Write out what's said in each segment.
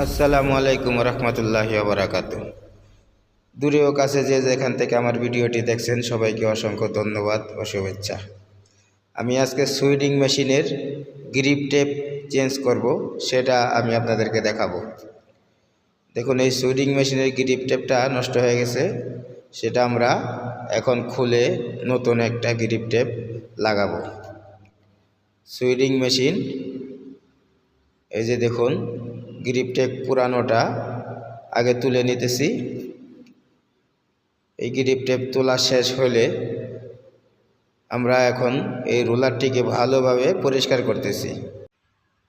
আসসালামু আলাইকুম রহমতুল্লাহ বারাকাত। দূরেও কাছে যে যেখান থেকে আমার ভিডিওটি দেখছেন, সবাইকে অসংখ্য ধন্যবাদ ও শুভেচ্ছা। আমি আজকে সুইডিং মেশিনের গ্রিপ টেপ চেঞ্জ করব, সেটা আমি আপনাদেরকে দেখাবো। দেখুন, এই সুইডিং মেশিনের গ্রিপ টেপটা নষ্ট হয়ে গেছে। সেটা আমরা এখন খুলে নতুন একটা গ্রিপ টেপ লাগাবো। সুইডিং মেশিন, এই যে দেখুন গ্রিপ টেপ পুরানোটা আগে তুলে নিতেছি। এই গ্রিপ টেপ তোলা শেষ হলে আমরা এখন এই রোলারটিকে ভালোভাবে পরিষ্কার করতেছি।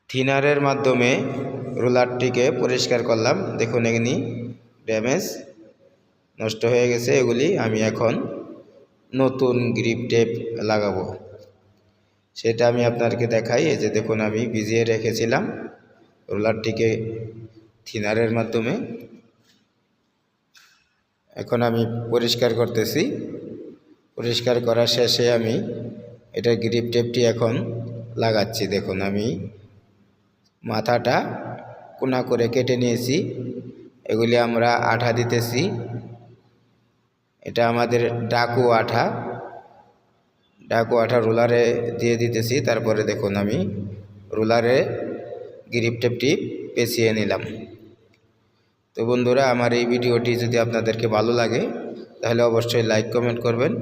থিনারের মাধ্যমে রোলারটিকে পরিষ্কার করলাম। দেখুন এগুলি ড্যামেজ নষ্ট হয়ে গেছে, এগুলি আমি এখন নতুন গ্রিপ টেপ লাগাবো। সেটা আমি আপনাদেরকে দেখাই। এই যে দেখুন আমি ভিজিয়ে রেখেছিলাম। রোলারটিকে থিনারের মাধ্যমে এখন আমি পরিষ্কার করতেছি। পরিষ্কার করার শেষে আমি এটা গ্রিপ টেপটি এখন লাগাচ্ছি। দেখুন, আমি মাথাটা কোনা করে কেটে নিয়েছি। এগুলি আমরা আঠা দিতেছি। এটা আমাদের ডাকু আঠা। ডাকু আঠা রোলারে দিয়ে দিতেছি। তারপরে দেখুন, আমি রোলারে গ্রিপ টেপটি পেঁচিয়ে নিলাম। তো বন্ধুরা, আমার এই ভিডিওটি যদি আপনাদেরকে ভালো লাগে, তাহলে অবশ্যই লাইক কমেন্ট করবেন।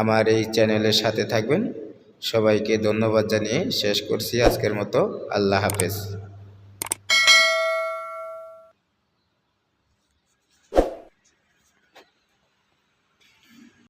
আমার এই চ্যানেলের সাথে থাকবেন। সবাইকে ধন্যবাদ জানিয়ে শেষ করছি আজকের মতো। আল্লাহ হাফেজ।